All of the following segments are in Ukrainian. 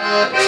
Uh-huh.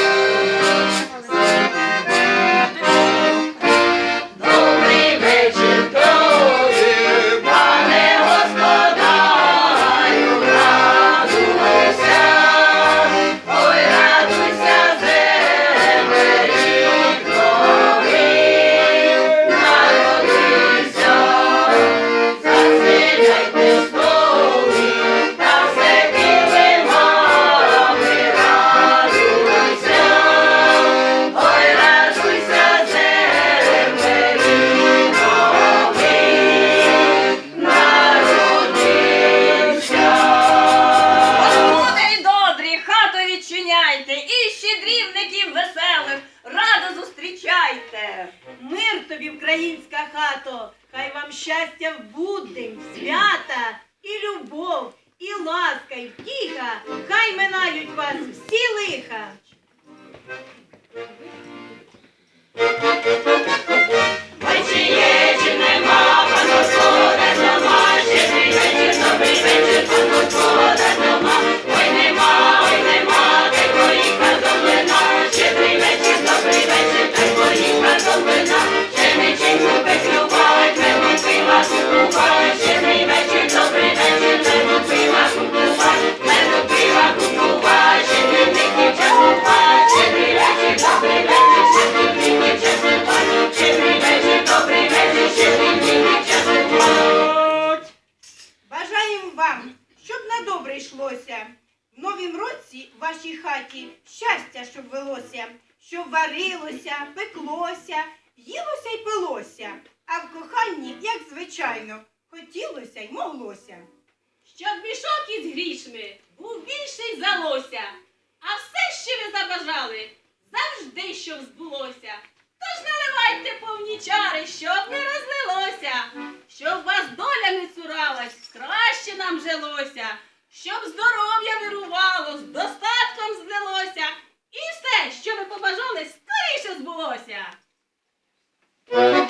пилося, пеклося, їлося й пилося, а в коханні, як звичайно, хотілося й моглося. Щоб мішок із грішми був більший за лося, а все, що ви забажали, завжди що збулося. Тож наливайте повні чари, щоб не розлилося, щоб вас доля не цуралась, краще нам жилося, щоб здоров'я вирувало, з достатком злилося. І все, що ви побажали, що збулося? Е,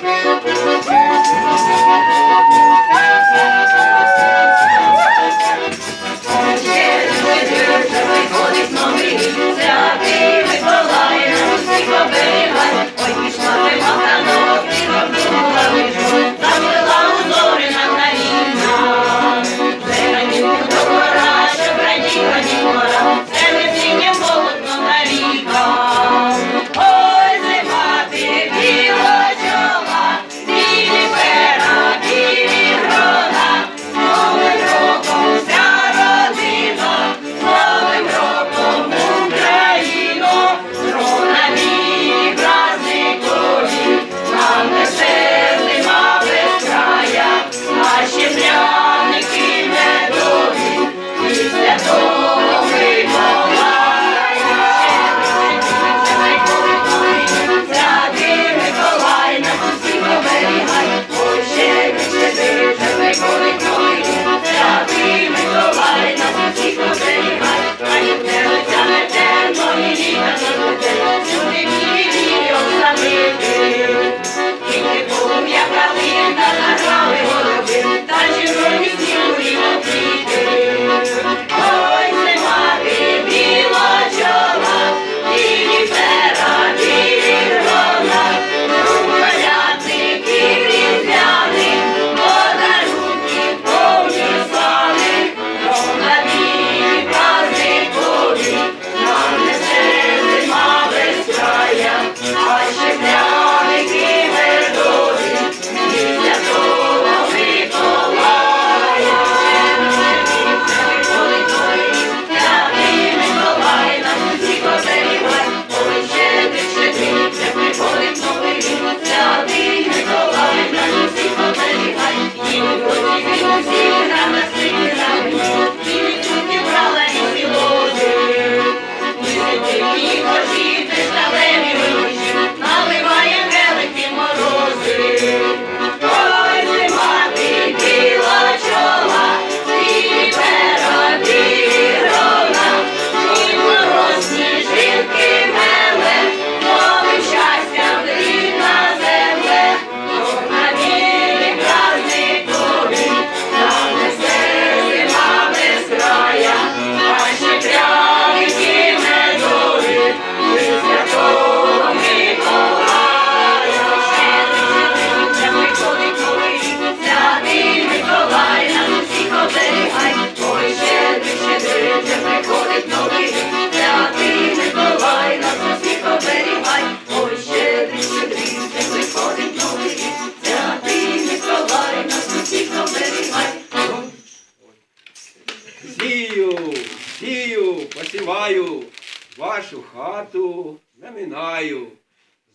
вашу хату наминаю.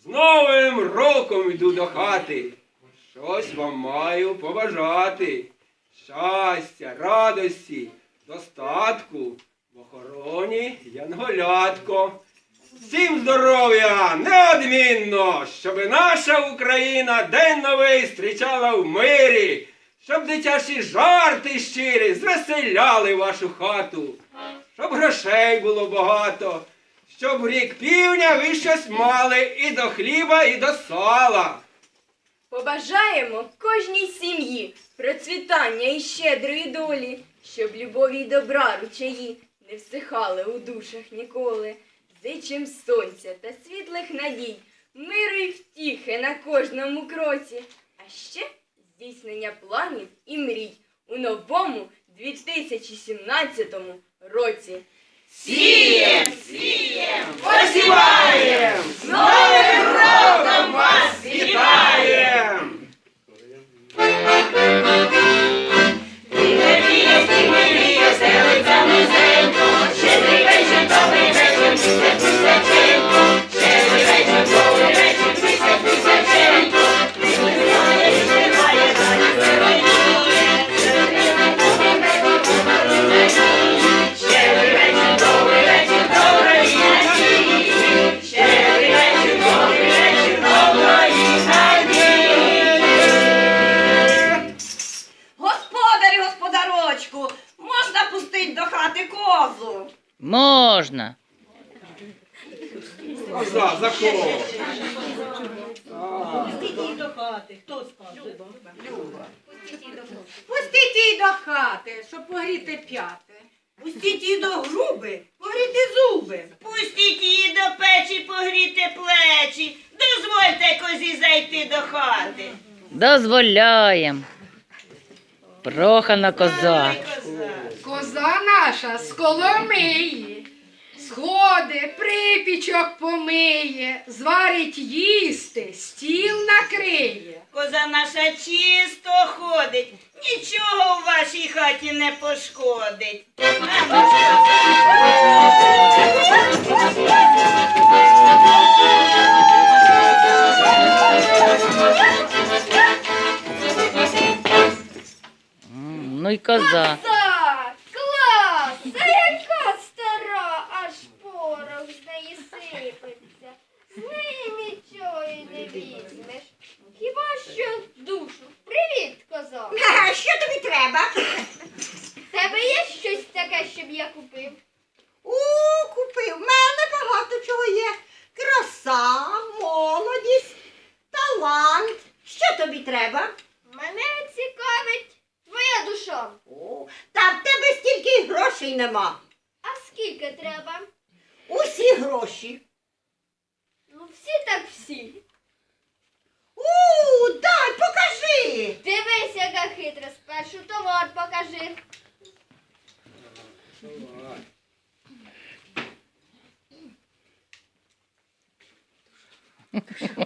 З Новим роком йду до хати. Щось вам маю побажати. Щастя, радості, достатку, в охороні янголятко. Всім здоров'я, неодмінно, щоб наша Україна день новий зустрічала в мирі, щоб дитячі жарти щирі звеселяли вашу хату, щоб грошей було багато, щоб рік півня ви щось мали і до хліба, і до сала. Побажаємо кожній сім'ї процвітання і щедрої долі, щоб любові й добра ручаї не всихали у душах ніколи. Зичим сонця та світлих надій, миру й втіхи на кожному кроці, а ще здійснення планів і мрій у новому 2017 році. Сієм, сієм, Посіваєм! З Новим роком вас господарочку, можна пустить до хати козу. Можна. Коза, за кого? Пустіть її до хати, щоб погріти п'яте. Пустіть її до груби, погріти зуби. Пустіть її до печі погріти плечі. Дозвольте козі зайти до хати. Дозволяєм. Прохана коза. Коза. Наша з Коломиї. Сходи, припічок помиє, зварить їсти, стіл накриє. Коза наша чисто ходить, нічого в вашій хаті не пошкодить. Ну, й коза. Так, клас! Та яка стара, аж порох з неї сипеться. З неї нічого і не візьмеш. Хіба що душу. Привіт, коза. А що тобі треба? В Тебе є щось таке, щоб я купив? У, купив. В мене багато чого є. Краса, молодість, талант. Що тобі треба? Мене цікавить твоя душа. О, та в тебе стільки й грошей нема. А скільки треба? Усі гроші. Ну всі так всі. У, дай, покажи. Дивись, яка хитра, спершу товар покажи. На.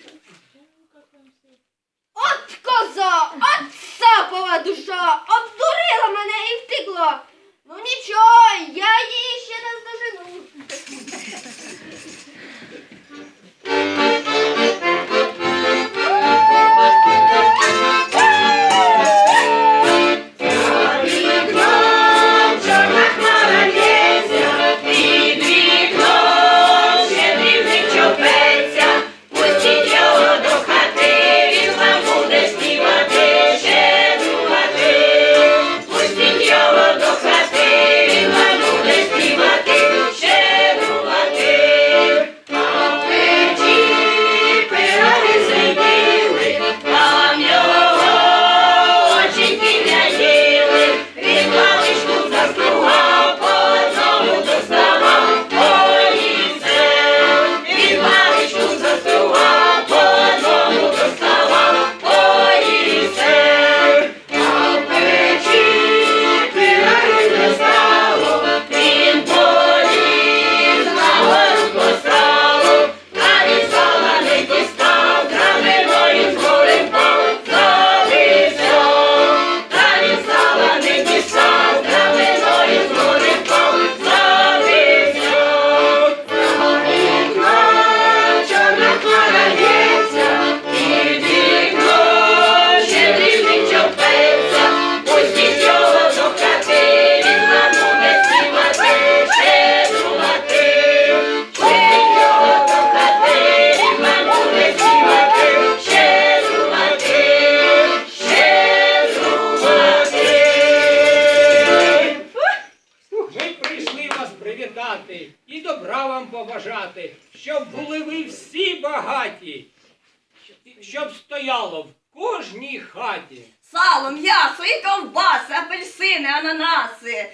щоб стояло в кожній хаті. Сало, м'ясо і ковбаси, апельсини, ананаси.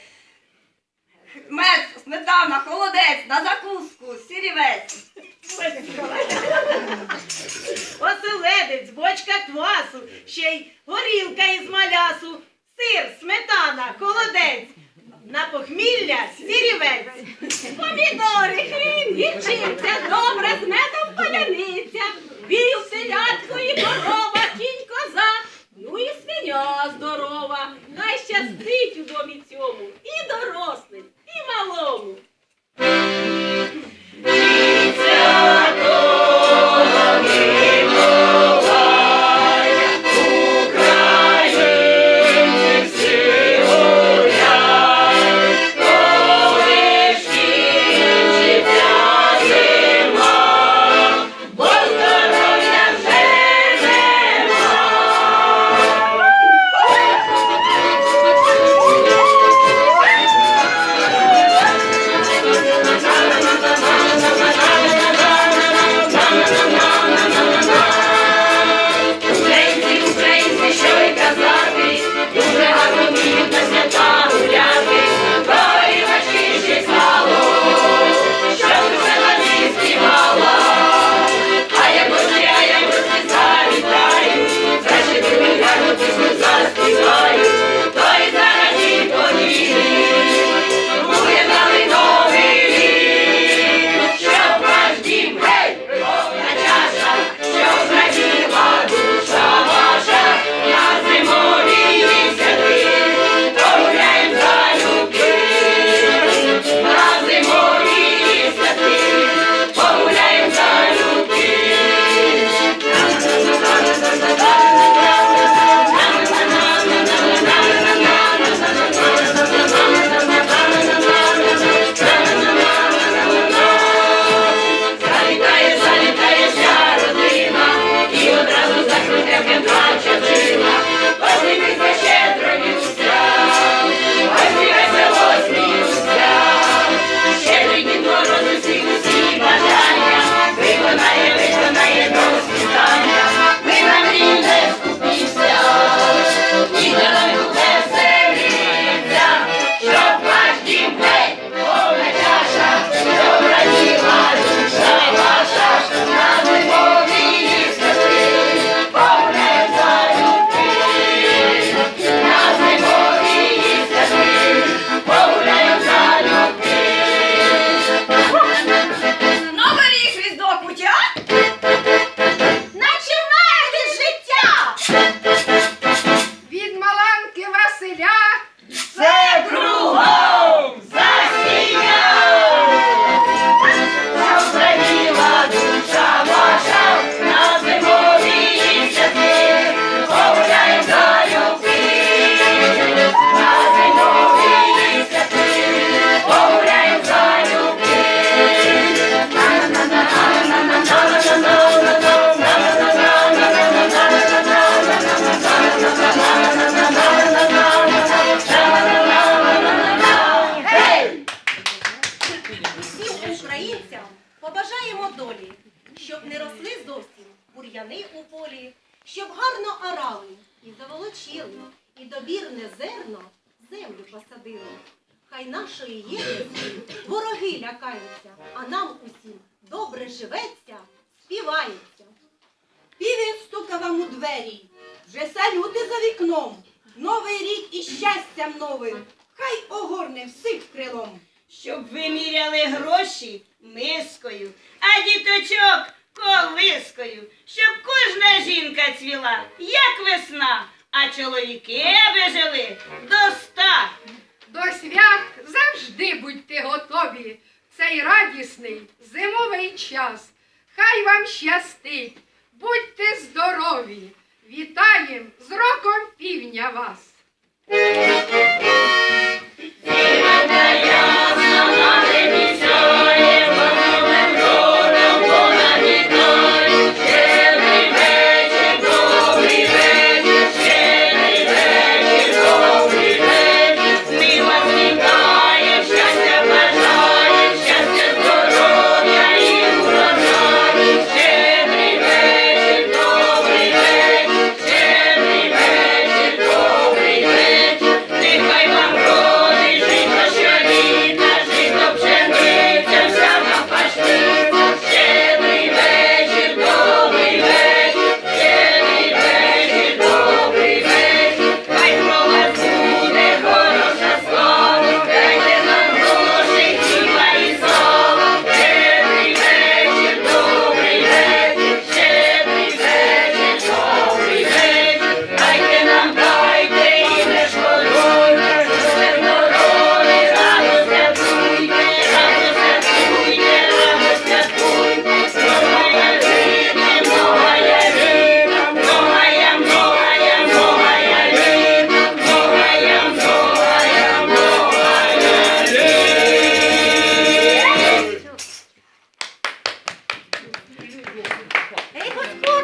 Мед, сметана, холодець, на закуску, сірівець. Оселедець, бочка квасу, ще й горілка із малясу, сир, сметана, холодець. На похмілля сірівець. Помідори, хрін, гірчиця, добре з медом паляниця. Вів, телятко і корова, кінь, коза. Ну і свиня здорова. Хай щастить у домі Хай нашої єдності вороги лякаються, а нам усім добре живеться, співається. Півень стука вам у двері, вже салюти за вікном. Новий рік і щастям новим, хай огорне всіх крилом. Щоб ви міряли гроші мискою, а діточок колискою, щоб кожна жінка цвіла, як весна, а чоловіки би жили до ста. До свят завжди будьте готові. Цей радісний зимовий час. Хай вам щастить, будьте здорові. Вітаєм з роком півня вас!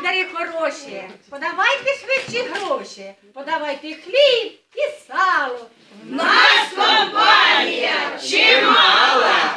Господарі хороші, подавайте швидше гроші, подавайте хліб і сало. В нас компанія чимала.